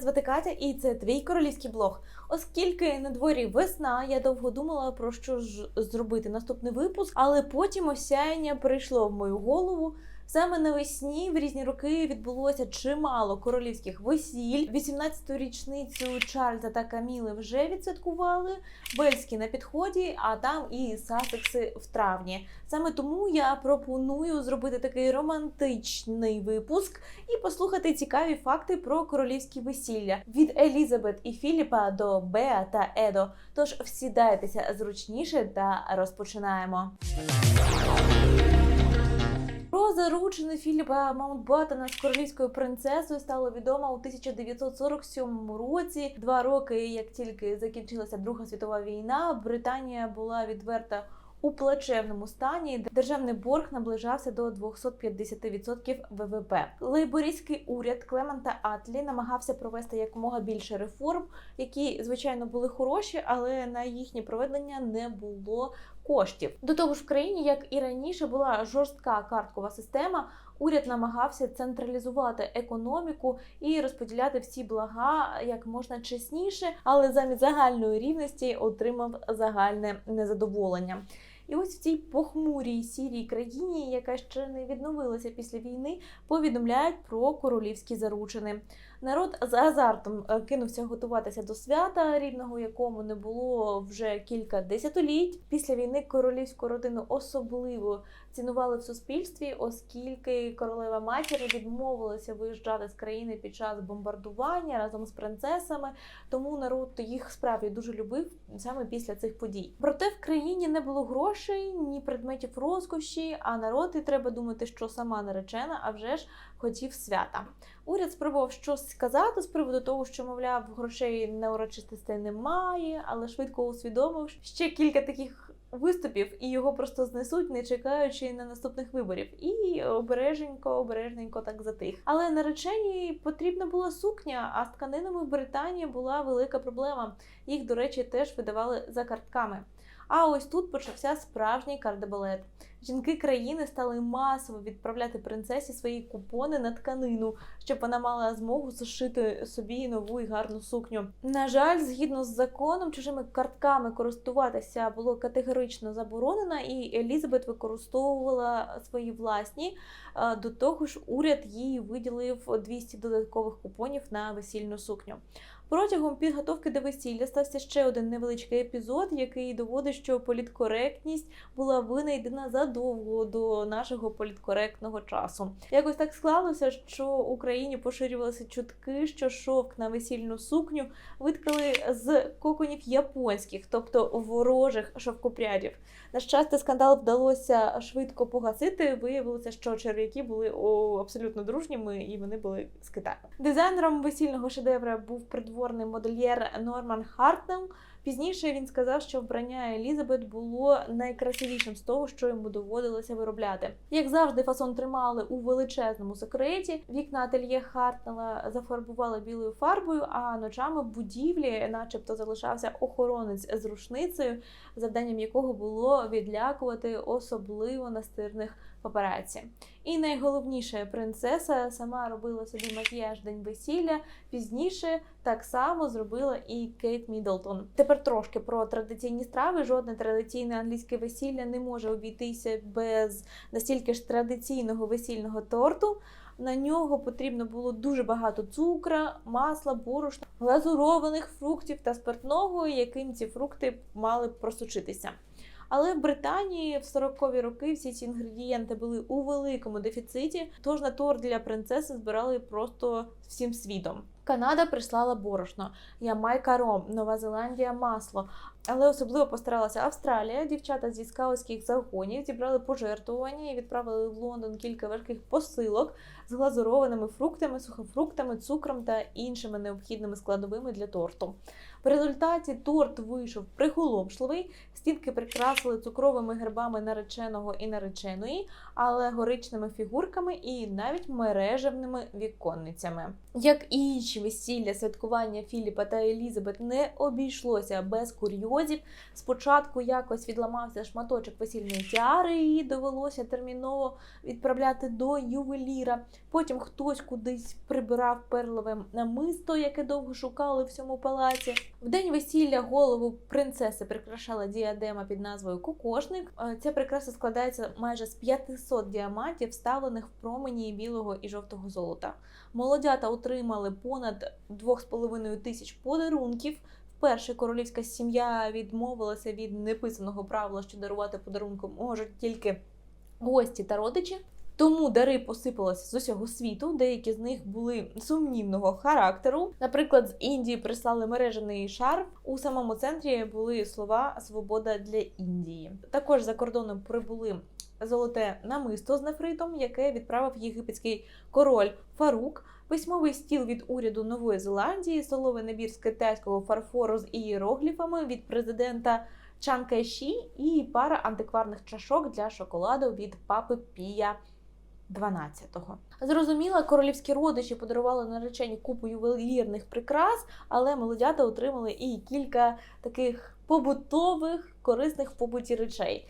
звати Катя, і це твій королівський блог. Оскільки на дворі весна, я довго думала про що ж зробити наступний випуск, але потім осяяння прийшло в мою голову. Саме навесні в різні роки відбулося чимало королівських весіль. 18-ту річницю Чарльза та Каміли вже відсвяткували. Вельські на підході, а там і Сасекси в травні. Саме тому я пропоную зробити такий романтичний випуск і послухати цікаві факти про королівські весілля від Елізабет і Філіпа до Беа та Едо. Тож всідайтеся зручніше та розпочинаємо. Про заручини Філіпа Маунтбаттена з королівською принцесою стало відомо у 1947 році. Два роки, як тільки закінчилася Друга світова війна, Британія була відверта у плачевному стані. Державний борг наближався до 250% ВВП. Лейбористський уряд Клемента Атлі намагався провести якомога більше реформ, які звичайно були хороші, але на їхнє проведення не було коштів. До того ж, в країні, як і раніше, була жорстка карткова система. Уряд намагався централізувати економіку і розподіляти всі блага як можна чесніше, але замість загальної рівності отримав загальне незадоволення. І ось в цій похмурій сірій країні, яка ще не відновилася після війни, повідомляють про королівські заручини. Народ з азартом е, кинувся готуватися до свята, рівного якому не було вже кілька десятиліть. Після війни королівську родину особливо цінували в суспільстві, оскільки королева матір відмовилася виїжджати з країни під час бомбардування разом з принцесами. Тому народ їх справді дуже любив саме після цих подій. Проте в країні не було грошей, ні предметів розкоші. А народ і треба думати, що сама наречена, а вже ж хотів свята. Уряд спробував щось сказати з приводу того, що мовляв грошей на урочистостей немає, але швидко усвідомив ще кілька таких виступів, і його просто знесуть, не чекаючи на наступних виборів. І обереженько, обережненько так затих. Але нареченій потрібна була сукня, а з тканинами в Британії була велика проблема. Їх, до речі, теж видавали за картками. А ось тут почався справжній кардебалет. Жінки країни стали масово відправляти принцесі свої купони на тканину, щоб вона мала змогу зашити собі нову і гарну сукню. На жаль, згідно з законом, чужими картками користуватися було категорично заборонено, і Елізабет використовувала свої власні. До того ж, уряд їй виділив 200 додаткових купонів на весільну сукню. Протягом підготовки до весілля стався ще один невеличкий епізод, який доводить, що політкоректність була винайдена задовго до нашого політкоректного часу. Якось так склалося, що в Україні поширювалися чутки, що шовк на весільну сукню виткали з коконів японських, тобто ворожих шовкопрядів. На щастя, скандал вдалося швидко погасити. Виявилося, що черв'яки були абсолютно дружніми і вони були з Китаю. Дизайнером весільного шедевра був придворний модельєр Норман Хартнем. Пізніше він сказав, що вбрання Елізабет було найкрасивішим з того, що йому доводилося виробляти. Як завжди, фасон тримали у величезному секреті. Вікна ательє Хартнела зафарбували білою фарбою, а ночами в будівлі, начебто, залишався охоронець з рушницею, завданням якого було відлякувати особливо настирних папараці. І найголовніше, принцеса сама робила собі макіяж день весілля. Пізніше так само зробила і Кейт Міддлтон. Тепер трошки про традиційні страви. Жодне традиційне англійське весілля не може обійтися без настільки ж традиційного весільного торту. На нього потрібно було дуже багато цукра, масла, борошна, глазурованих фруктів та спиртного, яким ці фрукти мали просочитися. Але в Британії в 40-ві роки всі ці інгредієнти були у великому дефіциті, тож на торт для принцеси збирали просто всім світом. Канада прислала борошно, Ямайка ром, Нова Зеландія масло. Але особливо постаралася Австралія. Дівчата зі скаутських загонів зібрали пожертвування і відправили в Лондон кілька важких посилок з глазурованими фруктами, сухофруктами, цукром та іншими необхідними складовими для торту. В результаті торт вийшов приголомшливий, стінки прикрасили цукровими гербами нареченого і нареченої, алегоричними фігурками і навіть мережевними віконницями. Як і інші весілля, святкування Філіпа та Елізабет не обійшлося без курйозів, спосіб. Спочатку якось відламався шматочок весільної тіари, і довелося терміново відправляти до ювеліра. Потім хтось кудись прибирав перлове намисто, яке довго шукали в всьому палаці. В день весілля голову принцеси прикрашала діадема під назвою Кокошник. Е, Ця прикраса складається майже з 500 діамантів, вставлених в промені білого і жовтого золота. Молодята отримали понад 2,5 тисяч подарунків. Вперше королівська сім'я відмовилася від неписаного правила, що дарувати подарунки можуть тільки гості та родичі. Тому дари посипалися з усього світу. Деякі з них були сумнівного характеру. Наприклад, з Індії прислали мережений шар. У самому центрі були слова Свобода для Індії. Також за кордоном прибули золоте намисто з нефритом, яке відправив єгипетський король Фарук. Письмовий стіл від уряду Нової Зеландії, столовий набір з китайського фарфору з ієрогліфами від президента Чан Кайші і пара антикварних чашок для шоколаду від папи Пія 12-го. Зрозуміло, королівські родичі подарували наречені купу ювелірних прикрас, але молодята отримали і кілька таких побутових, корисних в побуті речей.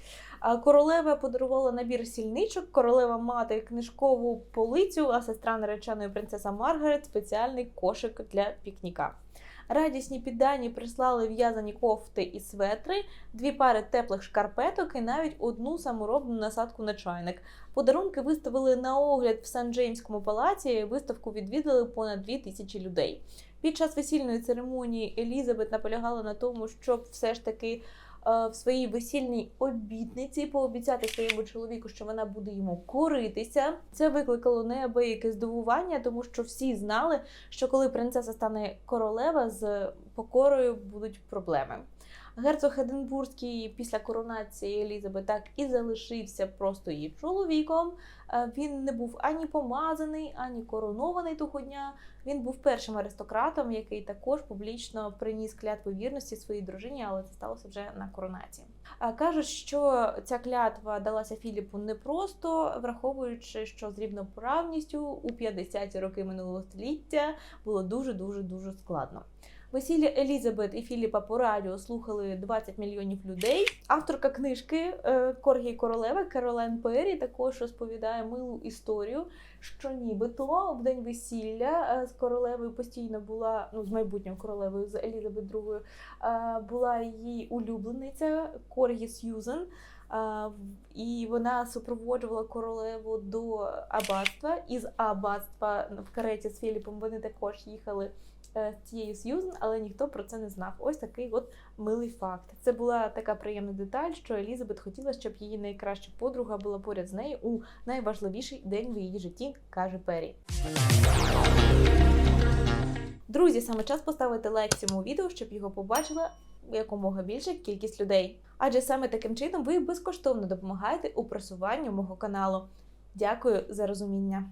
Королева подарувала набір сільничок, королева мати книжкову полицю, а сестра нареченої принцеса Маргарет спеціальний кошик для пікніка. Радісні піддані прислали в'язані кофти і светри, дві пари теплих шкарпеток і навіть одну саморобну насадку на чайник. Подарунки виставили на огляд в Сан-Джеймському палаці. Виставку відвідали понад дві тисячі людей. Під час весільної церемонії Елізабет наполягала на тому, щоб все ж таки в своїй весільній обітниці пообіцяти своєму чоловіку, що вона буде йому коритися. Це викликало неабияке здивування, тому що всі знали, що коли принцеса стане королева, з покорою будуть проблеми. Герцог Единбурзький після коронації Елізабет так і залишився просто її чоловіком. Е, Він не був ані помазаний, ані коронований того дня. Він був першим аристократом, який також публічно приніс клятву вірності своїй дружині, але це сталося вже на коронації. Кажуть, що ця клятва далася Філіпу непросто, враховуючи, що з рівноправністю у 50-ті роки минулого століття було дуже дуже дуже складно. Весілля Елізабет і Філіпа по радіо слухали 20 мільйонів людей. Авторка книжки е, Коргі і королева Керолен Перрі також розповідає милу історію, що нібито в день весілля е, з королевою постійно була ну з майбутньою королевою з Елізабет II, е, була її улюблениця Коргі Сьюзен. І вона супроводжувала королеву до аббатства. Із аббатства в кареті з Філіпом вони також їхали з цією Сьюзен, але ніхто про це не знав. Ось такий от милий факт. Це була така приємна деталь, що Елізабет хотіла, щоб її найкраща подруга була поряд з нею у найважливіший день в її житті, каже Пері. Друзі, саме час поставити лайк цьому відео, щоб його побачила якомога більша кількість людей. Адже саме таким чином ви безкоштовно допомагаєте у просуванню мого каналу. Дякую за розуміння.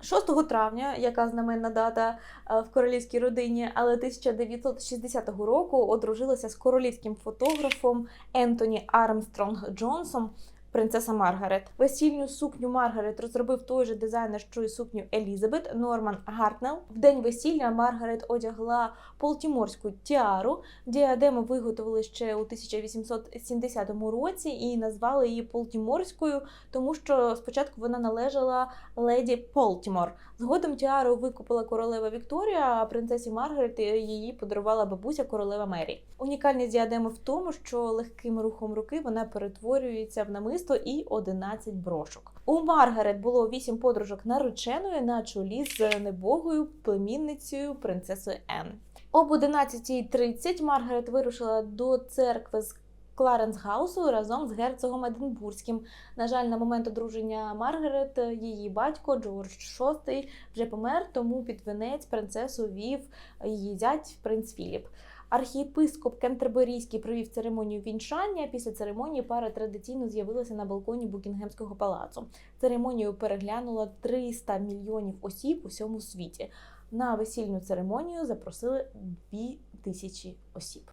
6 травня, яка знаменна дата е, в королівській родині, але 1960 року одружилася з королівським фотографом Ентоні Армстронг Джонсом. Принцеса Маргарет. Весільню сукню Маргарет розробив той же дизайнер, що й сукню Елізабет Норман Гартнел. В день весілля Маргарет одягла полтіморську тіару. Діадему виготовили ще у 1870 році і назвали її Полтіморською, тому що спочатку вона належала леді Полтімор. Згодом тіару викупила королева Вікторія, а принцесі Маргарет її подарувала бабуся королева Мері. Унікальність діадеми в тому, що легким рухом руки вона перетворюється в намисто і 11 брошок. У Маргарет було 8 подружок нареченої на чолі з небогою племінницею принцесою Енн. Об 11.30 Маргарет вирушила до церкви з Кларенс-Гаусу разом з герцогом Единбурзьким. На жаль, на момент одруження Маргарет її батько Джордж VI вже помер, тому під венець принцесу вів її зять принц Філіп. Архієпископ Кентерберійський провів церемонію вінчання. Після церемонії пара традиційно з'явилася на балконі Букінгемського палацу. Церемонію переглянуло 300 мільйонів осіб у всьому світі. На весільну церемонію запросили 2 тисячі осіб.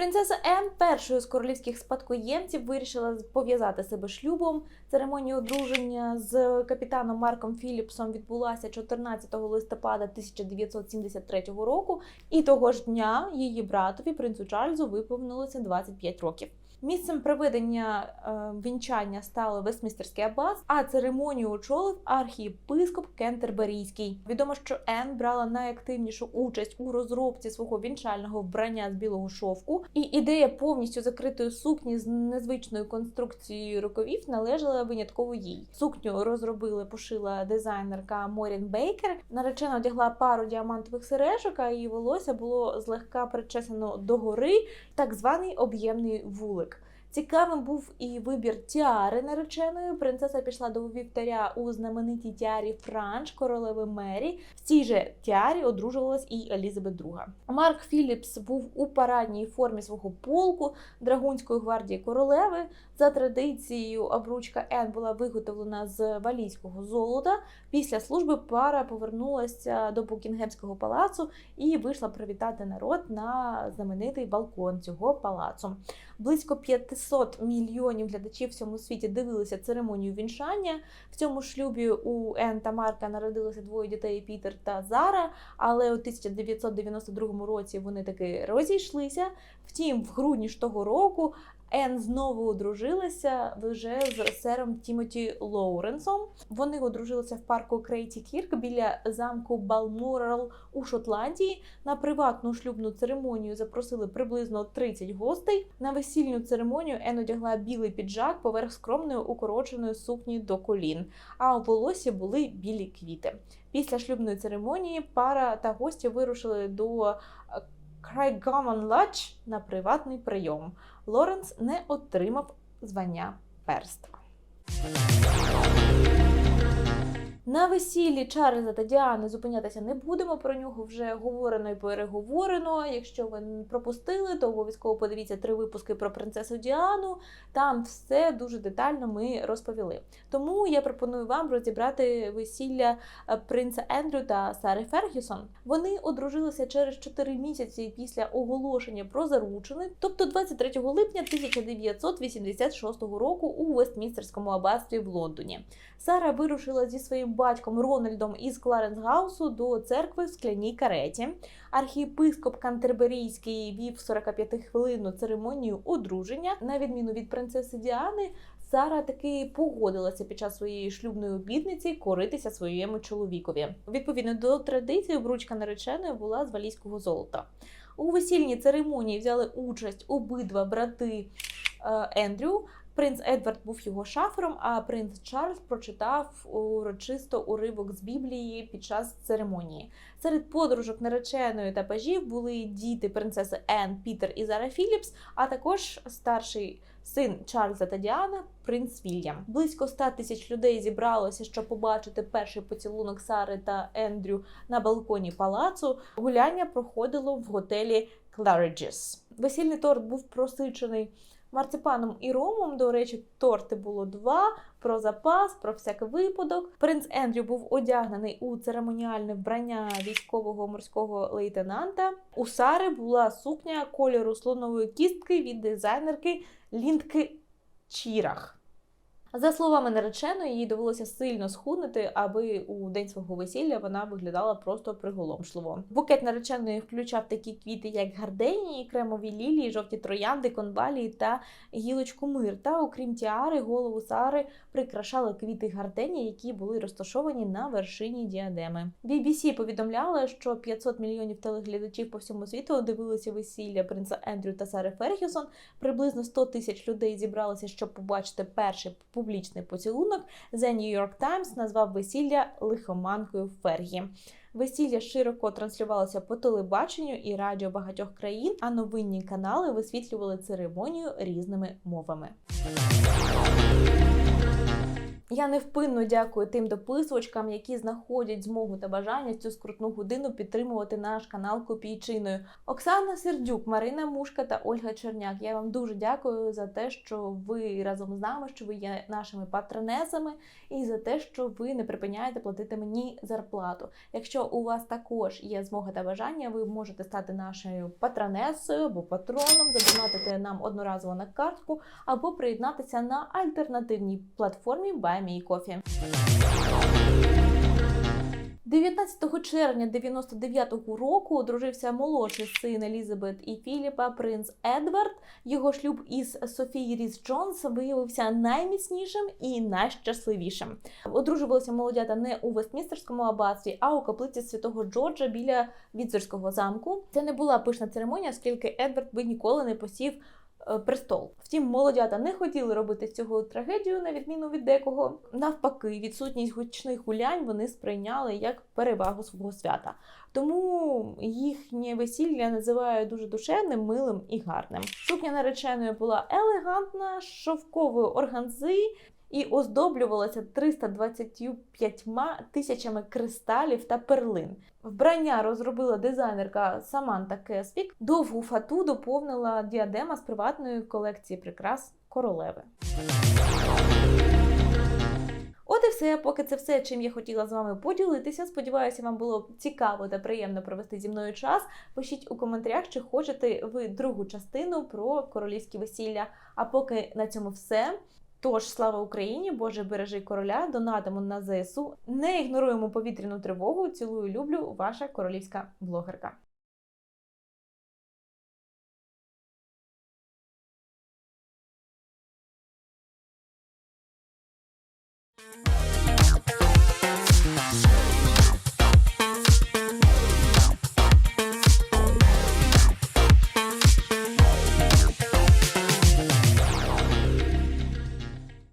Принцеса Ен, першою з королівських спадкоємців, вирішила пов'язати себе шлюбом. Церемонія одруження з капітаном Марком Філіпсом відбулася 14 листопада 1973 року, і того ж дня її братові принцу Чарльзу виповнилося 25 років. Місцем проведення е, вінчання стало Вестмістерський аббат, а церемонію очолив архієпископ Кентерберійський. Відомо, що Ен брала найактивнішу участь у розробці свого вінчального вбрання з білого шовку, і ідея повністю закритої сукні з незвичною конструкцією рукавів належала винятково їй. Сукню розробили, пошила дизайнерка Морін Бейкер. Наречена одягла пару діамантових сережок, а її волосся було злегка причесано догори, так званий об'ємний вулик. Цікавим був і вибір тіари нареченої. Принцеса пішла до вівтаря у знаменитій тіарі Франч королеви Мері. В цій же тіарі одружувалась і Елізабет II. Марк Філіпс був у парадній формі свого полку драгунської гвардії королеви. За традицією, обручка Ен була виготовлена з валійського золота. Після служби пара повернулася до Букінгемського палацу і вийшла привітати народ на знаменитий балкон цього палацу. Близько 500 мільйонів глядачів в всьому світі дивилися церемонію вінчання. В цьому шлюбі у Ен та Марка народилося двоє дітей Пітер та Зара. Але у 1992 році вони таки розійшлися. Втім, в грудні ж того року Ен знову одружилася вже з сером Тімоті Лоуренсом. Вони одружилися в парку Крейті Кірк біля замку Балморал у Шотландії. На приватну шлюбну церемонію запросили приблизно 30 гостей. На весільну церемонію Ен одягла білий піджак поверх скромної укороченої сукні до колін. А у волосі були білі квіти. Після шлюбної церемонії пара та гості вирушили до Крайгамон Ладж на приватний прийом. Лоренс не отримав звання перства. На весіллі Чарльза та Діани зупинятися не будемо. Про нього вже говорено і переговорено. Якщо ви пропустили, то обов'язково подивіться три випуски про принцесу Діану. Там все дуже детально ми розповіли. Тому я пропоную вам розібрати весілля принца Ендрю та Сари Фергюсон. Вони одружилися через 4 місяці після оголошення про заручини, тобто 23 липня 1986 року у Вестмінстерському аббатстві в Лондоні. Сара вирушила зі своїм батьком Рональдом із Кларенсгаусу до церкви в скляній кареті. Архієпископ Кантерберійський вів 45-хвилинну церемонію одруження. На відміну від принцеси Діани, Сара таки погодилася під час своєї шлюбної обітниці коритися своєму чоловікові. Відповідно до традиції, обручка нареченої була з валійського золота. У весільній церемонії взяли участь обидва брати е, Ендрю. Принц Едвард був його шафером, а принц Чарльз прочитав урочисто уривок з Біблії під час церемонії. Серед подружок нареченої та пажів були діти принцеси Енн, Пітер і Зара Філіпс, а також старший син Чарльза та Діана, принц Вільям. Близько 100 тисяч людей зібралося, щоб побачити перший поцілунок Сари та Ендрю на балконі палацу. Гуляння проходило в готелі Claridge's. Весільний торт був просичений марципаном і ромом. До речі, торти було два. Про запас, про всякий випадок. Принц Ендрю був одягнений у церемоніальне вбрання військового морського лейтенанта. У Сари була сукня кольору слонової кістки від дизайнерки Ліндки Чірах. За словами нареченої, їй довелося сильно схуднути, аби у день свого весілля вона виглядала просто приголомшливо. Букет нареченої включав такі квіти, як гарденії, кремові лілії, жовті троянди, конвалії та гілочку мир. Та окрім тіари, голову Сари прикрашали квіти гарденії, які були розташовані на вершині діадеми. BBC повідомляла, що 500 мільйонів телеглядачів по всьому світу дивилися весілля принца Ендрю та Сари Фергюсон. Приблизно 100 тисяч людей зібралися, щоб побачити перший публічний поцілунок, The New York Times назвав весілля лихоманкою Фергі. Весілля широко транслювалося по телебаченню і радіо багатьох країн, а новинні канали висвітлювали церемонію різними мовами. Я невпинно дякую тим дописувачкам, які знаходять змогу та бажання в цю скрутну годину підтримувати наш канал копійчиною. Оксана Сердюк, Марина Мушка та Ольга Черняк. Я вам дуже дякую за те, що ви разом з нами, що ви є нашими патронесами, і за те, що ви не припиняєте платити мені зарплату. Якщо у вас також є змога та бажання, ви можете стати нашою патронесою або патроном, задонатити нам одноразово на картку, або приєднатися на альтернативній платформі Buy Me Coffee. 19 червня 99-го року одружився молодший син Елізабет і Філіпа, принц Едвард. Його шлюб із Софії Різ Джонс виявився найміцнішим і найщасливішим. Одружувалися молодята не у Вестмінстерському аббатстві, а у каплиці святого Джорджа біля Відзорського замку. Це не була пишна церемонія, оскільки Едвард би ніколи не посів престол. Втім, молодята не хотіли робити цього трагедію, на відміну від декого. Навпаки, відсутність гучних гулянь вони сприйняли як перевагу свого свята. Тому їхнє весілля називаю дуже душевним, милим і гарним. Сукня нареченої була елегантна, шовкової органзи. І оздоблювалася 325 тисячами кристалів та перлин. Вбрання розробила дизайнерка Саманта Кесвік. Довгу фату доповнила діадема з приватної колекції прикрас королеви. От і все, поки це все, чим я хотіла з вами поділитися. Сподіваюся, вам було цікаво та приємно провести зі мною час. Пишіть у коментарях, чи хочете ви другу частину про королівські весілля. А поки на цьому все. Тож, слава Україні, Боже, бережи короля, донатимо на ЗСУ. Не ігноруємо повітряну тривогу. Цілую, люблю, ваша королівська блогерка.